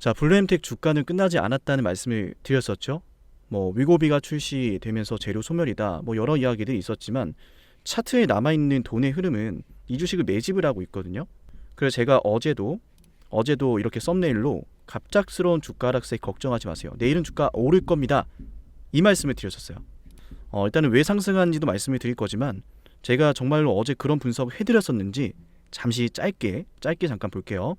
자, 블루엠텍 주가는 끝나지 않았다는 말씀을 드렸었죠. 뭐 위고비가 출시되면서 재료 소멸이다. 뭐 여러 이야기들이 있었지만 차트에 남아 있는 돈의 흐름은 이 주식을 매집을 하고 있거든요. 그래서 제가 어제도 어제도 이렇게 썸네일로 갑작스러운 주가 하락세 걱정하지 마세요. 내일은 주가 오를 겁니다. 이 말씀을 드렸었어요. 어, 일단은 왜 상승하는지도 말씀을 드릴 거지만 제가 정말로 어제 그런 분석을 해드렸었는지 잠시 짧게 짧게 잠깐 볼게요.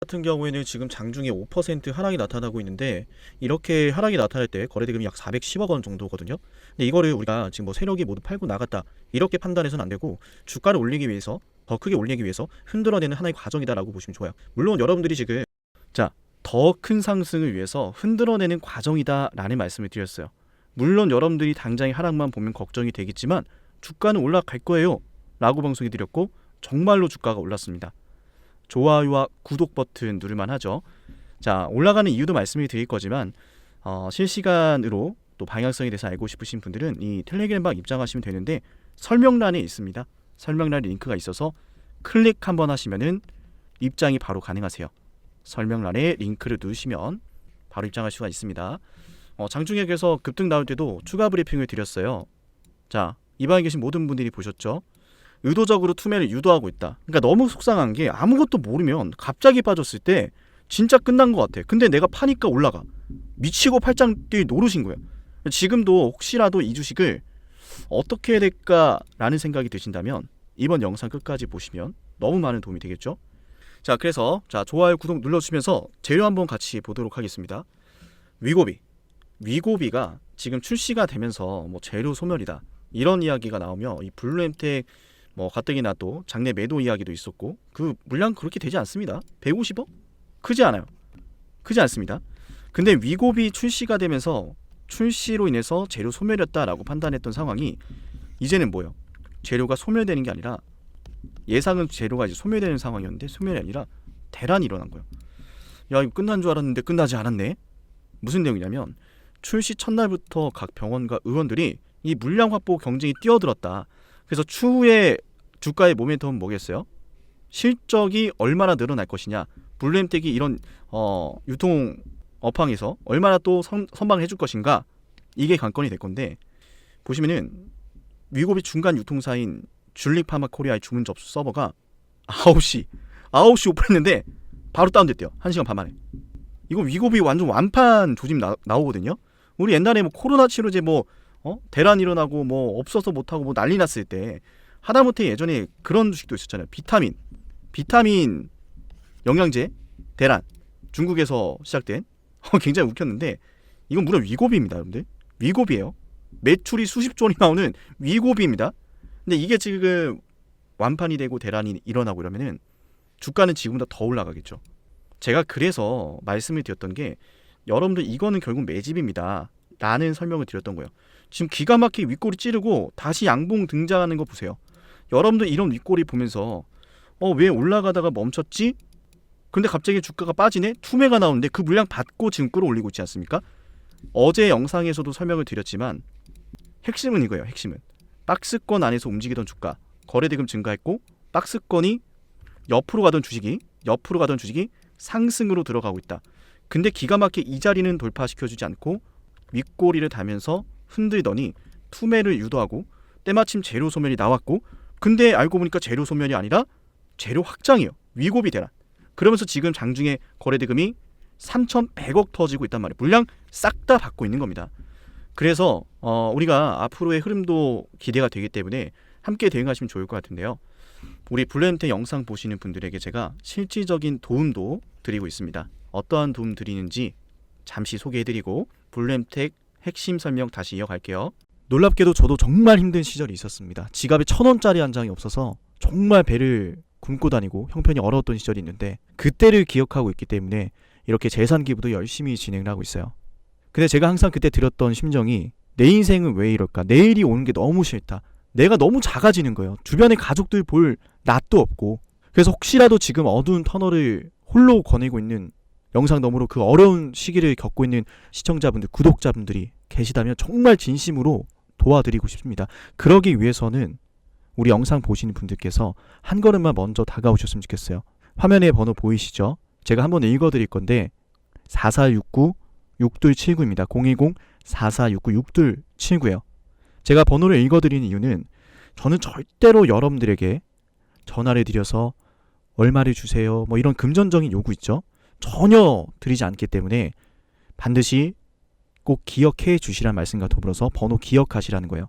같은 경우에는 지금 장중에 5% 하락이 나타나고 있는데 이렇게 하락이 나타날 때 거래대금이 약 410억 원 정도거든요. 근데 이거를 우리가 지금 뭐 세력이 모두 팔고 나갔다 이렇게 판단해서는 안 되고 주가를 올리기 위해서 더 크게 올리기 위해서 흔들어내는 하나의 과정이다라고 보시면 좋아요. 물론 여러분들이 지금 자 더 큰 상승을 위해서 흔들어내는 과정이다라는 말씀을 드렸어요. 물론 여러분들이 당장의 하락만 보면 걱정이 되겠지만 주가는 올라갈 거예요. 라고 방송해 드렸고 정말로 주가가 올랐습니다. 좋아요와 구독 버튼 누를만 하죠. 자, 올라가는 이유도 말씀을 드릴 거지만 어, 실시간으로 또 방향성에 대해서 알고 싶으신 분들은 이 텔레그램방 입장하시면 되는데 설명란에 있습니다. 설명란에 링크가 있어서 클릭 한번 하시면은 입장이 바로 가능하세요. 설명란에 링크를 누르시면 바로 입장할 수가 있습니다. 어, 장중액에서 급등 나올 때도 추가 브리핑을 드렸어요. 자, 이 방에 계신 모든 분들이 보셨죠? 의도적으로 투매를 유도하고 있다. 그러니까 너무 속상한 게 아무것도 모르면 갑자기 빠졌을 때 진짜 끝난 것 같아. 근데 내가 파니까 올라가. 미치고 팔짱 뛸 노릇인 거예요. 지금도 혹시라도 이 주식을 어떻게 해야 될까라는 생각이 드신다면 이번 영상 끝까지 보시면 너무 많은 도움이 되겠죠. 자, 그래서 자 좋아요, 구독 눌러주시면서 재료 한번 같이 보도록 하겠습니다. 위고비, 위고비가 지금 출시가 되면서 뭐 재료 소멸이다 이런 이야기가 나오며 이 블루엠텍 뭐 가뜩이나 또 장내 매도 이야기도 있었고 그 물량 그렇게 되지 않습니다. 150억? 크지 않아요. 크지 않습니다. 근데 위고비 출시가 되면서 출시로 인해서 재료 소멸이었다라고 판단했던 상황이 이제는 뭐예요? 재료가 소멸되는 게 아니라 예상은 재료가 이제 소멸되는 상황이었는데 소멸이 아니라 대란이 일어난 거예요. 야 이거 끝난 줄 알았는데 끝나지 않았네. 무슨 내용이냐면 출시 첫날부터 각 병원과 의원들이 이 물량 확보 경쟁이 뛰어들었다. 그래서 추후에 주가의 모멘텀은 뭐겠어요? 실적이 얼마나 늘어날 것이냐, 블루엠텍이 이런 어, 유통 업황에서 얼마나 또 선, 선방을 해줄 것인가 이게 관건이 될 건데 보시면은 위고비 중간 유통사인 줄릭파마 코리아의 주문 접수 서버가 9시 9시 오픈했는데 바로 다운됐대요. 1시간 반 만에. 이거 위고비 완전 완판 조짐 나, 나오거든요. 우리 옛날에 뭐 코로나 치료제 뭐 어? 대란 일어나고 뭐 없어서 못 하고 뭐 난리 났을 때 하다못해 예전에 그런 주식도 있었잖아요. 비타민. 비타민 영양제 대란 중국에서 시작된 어, 굉장히 웃겼는데 이건 무려 위고비입니다, 여러분들. 위고비예요. 매출이 수십 조 원이 나오는 위고비입니다. 근데 이게 지금 완판이 되고 대란이 일어나고 이러면은 주가는 지금보다 더 올라가겠죠. 제가 그래서 말씀을 드렸던 게 여러분들 이거는 결국 매집입니다. 라는 설명을 드렸던 거예요. 지금 기가 막히게 윗꼬리 찌르고 다시 양봉 등장하는 거 보세요. 여러분들 이런 윗꼬리 보면서 어 왜 올라가다가 멈췄지? 근데 갑자기 주가가 빠지네? 투매가 나오는데 그 물량 받고 지금 끌어올리고 있지 않습니까? 어제 영상에서도 설명을 드렸지만 핵심은 이거예요. 핵심은 박스권 안에서 움직이던 주가 거래대금 증가했고 박스권이 옆으로 가던 주식이 옆으로 가던 주식이 상승으로 들어가고 있다. 근데 기가 막히게 이 자리는 돌파시켜주지 않고 윗꼬리를 달면서 흔들더니 투매를 유도하고 때마침 재료 소멸이 나왔고 근데 알고 보니까 재료 소멸이 아니라 재료 확장이에요. 위고비 대란. 그러면서 지금 장중에 거래대금이 3,100억 터지고 있단 말이에요. 물량 싹 다 받고 있는 겁니다. 그래서 어, 우리가 앞으로의 흐름도 기대가 되기 때문에 함께 대응하시면 좋을 것 같은데요. 우리 블루엠텍 영상 보시는 분들에게 제가 실질적인 도움도 드리고 있습니다. 어떠한 도움 드리는지 잠시 소개해드리고 블루엠텍 핵심 설명 다시 이어갈게요. 놀랍게도 저도 정말 힘든 시절이 있었습니다. 지갑에 천 원짜리 한 장이 없어서 정말 배를 굶고 다니고 형편이 어려웠던 시절이 있는데 그때를 기억하고 있기 때문에 이렇게 재산 기부도 열심히 진행을 하고 있어요. 근데 제가 항상 그때 들었던 심정이 내 인생은 왜 이럴까? 내일이 오는 게 너무 싫다. 내가 너무 작아지는 거예요. 주변에 가족들 볼 낯도 없고. 그래서 혹시라도 지금 어두운 터널을 홀로 거니고 있는 영상 너머로 그 어려운 시기를 겪고 있는 시청자분들, 구독자분들이 계시다면 정말 진심으로 도와드리고 싶습니다. 그러기 위해서는 우리 영상 보시는 분들께서 한 걸음만 먼저 다가오셨으면 좋겠어요. 화면에 번호 보이시죠? 제가 한번 읽어드릴 건데 4469 6279입니다. 010 4469 6279예요. 제가 번호를 읽어드리는 이유는 저는 절대로 여러분들에게 전화를 드려서 얼마를 주세요. 뭐 이런 금전적인 요구 있죠. 전혀 드리지 않기 때문에 반드시 꼭 기억해 주시라는 말씀과 더불어서 번호 기억하시라는 거예요.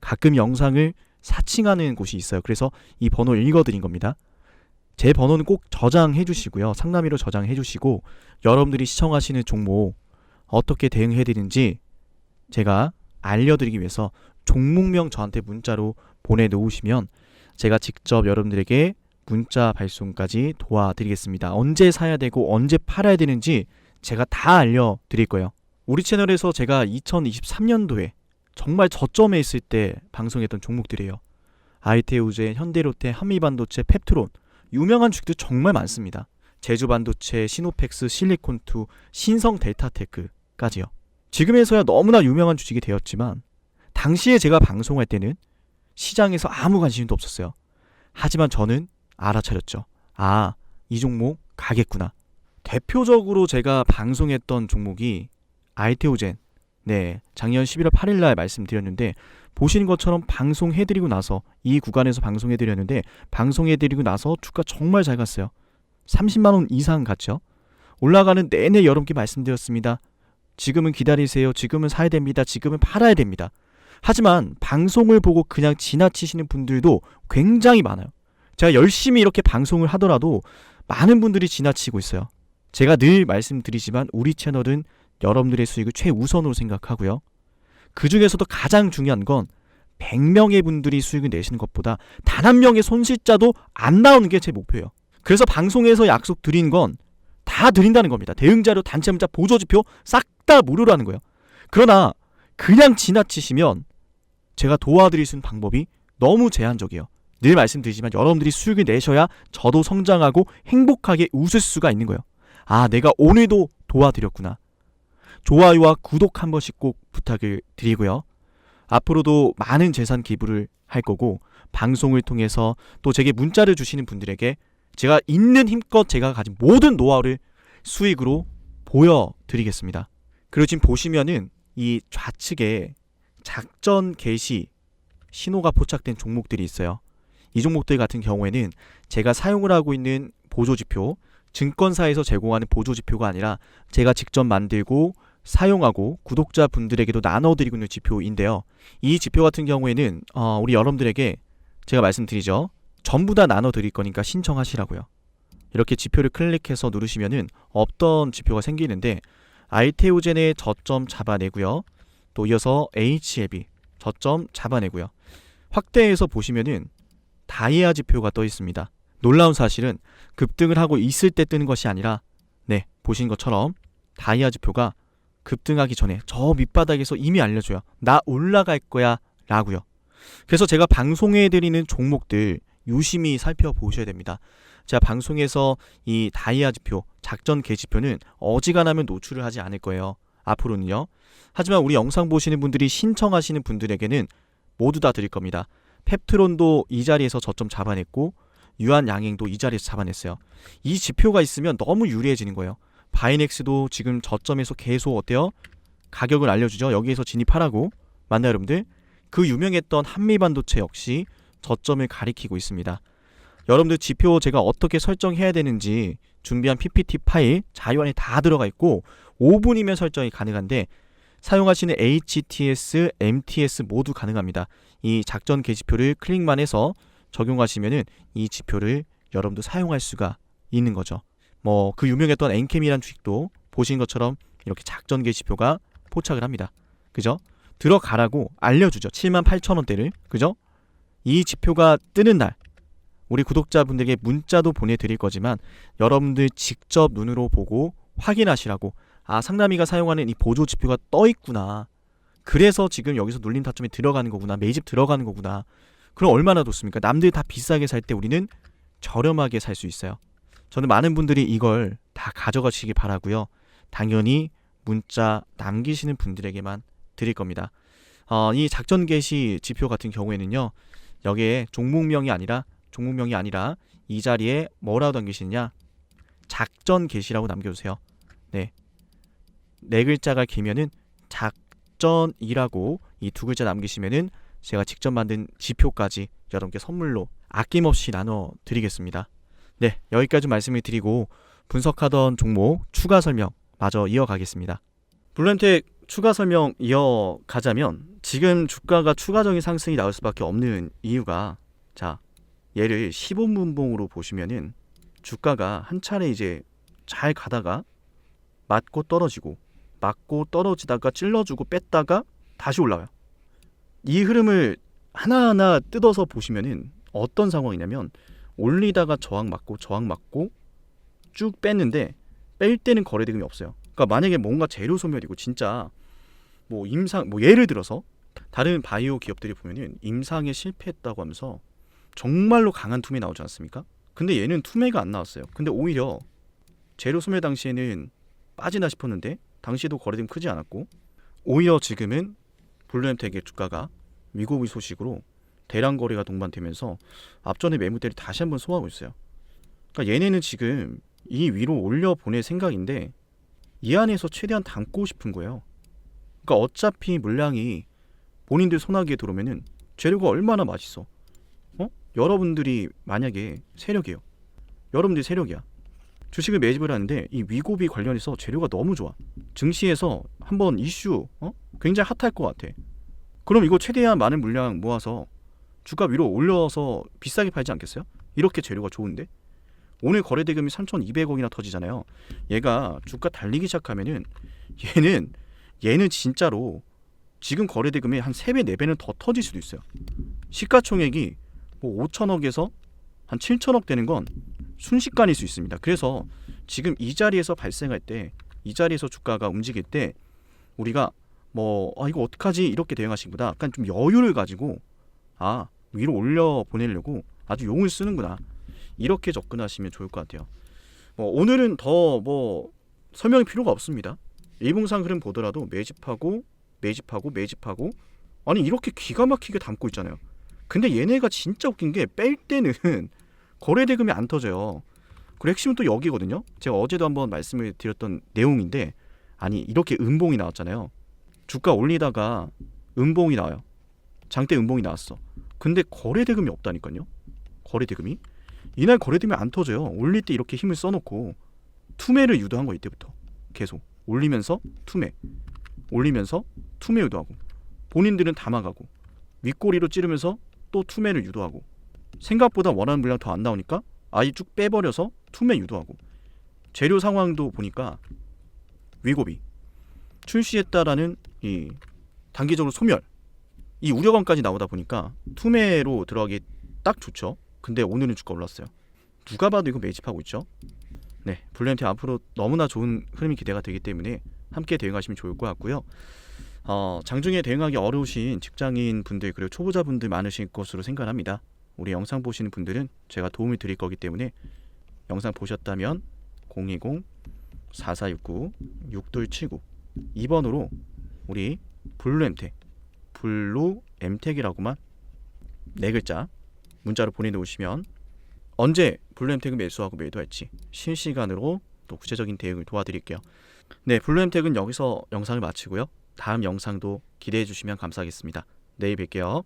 가끔 영상을 사칭하는 곳이 있어요. 그래서 이 번호 읽어드린 겁니다. 제 번호는 꼭 저장해 주시고요. 상담위로 저장해 주시고 여러분들이 시청하시는 종목 어떻게 대응해야 되는지 제가 알려드리기 위해서 종목명 저한테 문자로 보내놓으시면 제가 직접 여러분들에게 문자 발송까지 도와드리겠습니다. 언제 사야 되고 언제 팔아야 되는지 제가 다 알려드릴 거예요. 우리 채널에서 제가 2023년도에 정말 저점에 있을 때 방송했던 종목들이에요. 아이테 우제, 현대로테, 한미반도체, 펩트론 유명한 주식들 정말 많습니다. 제주반도체, 시노펙스, 실리콘투, 신성 델타테크까지요. 지금에서야 너무나 유명한 주식이 되었지만 당시에 제가 방송할 때는 시장에서 아무 관심도 없었어요. 하지만 저는 알아차렸죠. 아, 이 종목 가겠구나. 대표적으로 제가 방송했던 종목이 아이테오젠. 네, 작년 11월 8일 날 말씀드렸는데 보시는 것처럼 방송해 드리고 나서 이 구간에서 방송해 드렸는데 방송해 드리고 나서 주가 정말 잘 갔어요. 30만 원 이상 갔죠. 올라가는 내내 여러분께 말씀드렸습니다. 지금은 기다리세요. 지금은 사야 됩니다. 지금은 팔아야 됩니다. 하지만 방송을 보고 그냥 지나치시는 분들도 굉장히 많아요. 제가 열심히 이렇게 방송을 하더라도 많은 분들이 지나치고 있어요. 제가 늘 말씀드리지만 우리 채널은 여러분들의 수익을 최우선으로 생각하고요. 그 중에서도 가장 중요한 건 100명의 분들이 수익을 내시는 것보다 단 한 명의 손실자도 안 나오는 게 제 목표예요. 그래서 방송에서 약속 드린 건 다 드린다는 겁니다. 대응자료, 단체 문자, 보조지표 싹 다 무료라는 거예요. 그러나 그냥 지나치시면 제가 도와드릴 수 있는 방법이 너무 제한적이에요. 늘 말씀드리지만 여러분들이 수익을 내셔야 저도 성장하고 행복하게 웃을 수가 있는 거예요. 아, 내가 오늘도 도와드렸구나. 좋아요와 구독 한 번씩 꼭 부탁을 드리고요. 앞으로도 많은 재산 기부를 할 거고 방송을 통해서 또 제게 문자를 주시는 분들에게 제가 있는 힘껏 제가 가진 모든 노하우를 수익으로 보여드리겠습니다. 그리고 지금 보시면은 이 좌측에 작전 개시 신호가 포착된 종목들이 있어요. 이 종목들 같은 경우에는 제가 사용을 하고 있는 보조지표, 증권사에서 제공하는 보조지표가 아니라 제가 직접 만들고 사용하고 구독자분들에게도 나눠드리고 있는 지표인데요. 이 지표 같은 경우에는 어, 우리 여러분들에게 제가 말씀드리죠. 전부 다 나눠드릴 거니까 신청하시라고요. 이렇게 지표를 클릭해서 누르시면은 어떤 지표가 생기는데 아이테오젠의 저점 잡아내고요. 또 이어서 HLB 저점 잡아내고요. 확대해서 보시면은 다이아 지표가 떠 있습니다. 놀라운 사실은 급등을 하고 있을 때 뜨는 것이 아니라 네 보신 것처럼 다이아 지표가 급등하기 전에 저 밑바닥에서 이미 알려줘요. 나 올라갈 거야 라고요. 그래서 제가 방송해 드리는 종목들 유심히 살펴보셔야 됩니다. 제가 방송에서 이 다이아 지표, 작전 개지표는 어지간하면 노출을 하지 않을 거예요. 앞으로는요. 하지만 우리 영상 보시는 분들이 신청하시는 분들에게는 모두 다 드릴 겁니다. 펩트론도 이 자리에서 저점 잡아냈고 유한 양행도 이 자리에서 잡아냈어요. 이 지표가 있으면 너무 유리해지는 거예요. 바이넥스도 지금 저점에서 계속 어때요? 가격을 알려주죠. 여기에서 진입하라고. 맞나요, 여러분들? 그 유명했던 한미반도체 역시 저점을 가리키고 있습니다. 여러분들 지표 제가 어떻게 설정해야 되는지 준비한 PPT 파일 자료안에 다 들어가 있고 5분이면 설정이 가능한데 사용하시는 HTS, MTS 모두 가능합니다. 이 작전 계지표를 클릭만 해서 적용하시면은 이 지표를 여러분도 사용할 수가 있는 거죠. 뭐 그 유명했던 엔캠이란 주식도 보신 것처럼 이렇게 작전 계지표가 포착을 합니다. 그죠? 들어가라고 알려주죠. 7만 8천 원대를 그죠? 이 지표가 뜨는 날 우리 구독자분들에게 문자도 보내드릴 거지만 여러분들 직접 눈으로 보고 확인하시라고 아 상담이가 사용하는 이 보조 지표가 떠 있구나. 그래서 지금 여기서 눌림 타점에 들어가는 거구나. 매집 들어가는 거구나. 그럼 얼마나 좋습니까? 남들 다 비싸게 살 때 우리는 저렴하게 살 수 있어요. 저는 많은 분들이 이걸 다 가져가시기 바라고요. 당연히 문자 남기시는 분들에게만 드릴 겁니다. 어, 이 작전 개시 지표 같은 경우에는요. 여기에 종목명이 아니라 종목명이 아니라 이 자리에 뭐라고 남기시느냐? 작전 개시라고 남겨주세요. 네, 네 글자가 길면은 작전이라고 이 두 글자 남기시면은 제가 직접 만든 지표까지 여러분께 선물로 아낌없이 나눠 드리겠습니다. 네, 여기까지 말씀을 드리고 분석하던 종목 추가 설명 마저 이어가겠습니다. 블루엠텍 추가 설명 이어가자면 지금 주가가 추가적인 상승이 나올 수밖에 없는 이유가 자 얘를 15분봉으로 보시면은 주가가 한 차례 이제 잘 가다가 맞고 떨어지고 맞고 떨어지다가 찔러주고 뺐다가 다시 올라와요. 이 흐름을 하나하나 뜯어서 보시면은 어떤 상황이냐면 올리다가 저항 맞고 저항 맞고 쭉 뺐는데 뺄 때는 거래대금이 없어요. 그러니까 만약에 뭔가 재료 소멸이고 진짜 뭐 임상 뭐 예를 들어서 다른 바이오 기업들이 보면은 임상에 실패했다고 하면서 정말로 강한 투매 나오지 않습니까? 근데 얘는 투매가 안 나왔어요. 근데 오히려 재료 소멸 당시에는 빠지나 싶었는데 당시에도 거래대금 크지 않았고 오히려 지금은 블루엠텍의 주가가 위고비 소식으로 대량 거래가 동반되면서 앞전에 매물대를 다시 한번 소화하고 있어요. 그러니까 얘네는 지금 이 위로 올려 보낼 생각인데 이 안에서 최대한 담고 싶은 거예요. 그러니까 어차피 물량이 본인들 손아귀에 들어오면은 재료가 얼마나 맛있어. 어? 여러분들이 만약에 세력이에요. 여러분들이 세력이야. 주식을 매집을 하는데 이 위고비 관련해서 재료가 너무 좋아. 증시에서 한번 이슈 어? 굉장히 핫할 것 같아. 그럼 이거 최대한 많은 물량 모아서 주가 위로 올려서 비싸게 팔지 않겠어요? 이렇게 재료가 좋은데 오늘 거래 대금이 3,200억이나 터지잖아요. 얘가 주가 달리기 시작하면은 얘는 얘는 진짜로 지금 거래 대금의 한 3배, 4배는 더 터질 수도 있어요. 시가총액이 뭐 5천억에서 한 7천억 되는 건 순식간일 수 있습니다. 그래서 지금 이 자리에서 발생할 때, 이 자리에서 주가가 움직일 때 우리가 뭐 아, 이거 어떡하지 이렇게 대응하시기보다 약간 좀 여유를 가지고 아 위로 올려 보내려고 아주 용을 쓰는구나 이렇게 접근하시면 좋을 것 같아요. 뭐 오늘은 더 뭐 설명이 필요가 없습니다. 일봉상 흐름 보더라도 매집하고 매집하고 매집하고 아니 이렇게 기가 막히게 담고 있잖아요. 근데 얘네가 진짜 웃긴 게 뺄 때는 거래 대금이 안 터져요. 그리고 핵심은 또 여기거든요. 제가 어제도 한번 말씀을 드렸던 내용인데 아니 이렇게 음봉이 나왔잖아요. 주가 올리다가 음봉이 나와요. 장대 음봉이 나왔어. 근데 거래 대금이 없다니까요. 거래 대금이 이날 거래 대금이 안 터져요. 올릴 때 이렇게 힘을 써놓고 투매를 유도한 거 이때부터 계속 올리면서 투매, 올리면서 투매 유도하고 본인들은 담아가고 윗꼬리로 찌르면서 또 투매를 유도하고 생각보다 원하는 물량 더 안 나오니까 아예 쭉 빼버려서 투매 유도하고 재료 상황도 보니까 위고비 출시했다라는 이 단기적으로 소멸 이 우려감까지 나오다 보니까 투매로 들어가기 딱 좋죠. 근데 오늘은 주가 올랐어요. 누가 봐도 이거 매집하고 있죠. 네, 블루엔티 앞으로 너무나 좋은 흐름이 기대가 되기 때문에 함께 대응하시면 좋을 것 같고요. 어, 장중에 대응하기 어려우신 직장인 분들 그리고 초보자 분들 많으실 것으로 생각합니다. 우리 영상 보시는 분들은 제가 도움을 드릴 거기 때문에 영상 보셨다면 020 4469 6279 2번으로 우리 블루엠텍 블루엠텍이라고만 네 글자 문자로 보내놓으시면 언제 블루엠텍을 매수하고 매도할지 실시간으로 또 구체적인 대응을 도와드릴게요. 네, 블루엠텍은 여기서 영상을 마치고요. 다음 영상도 기대해 주시면 감사하겠습니다. 내일 뵐게요.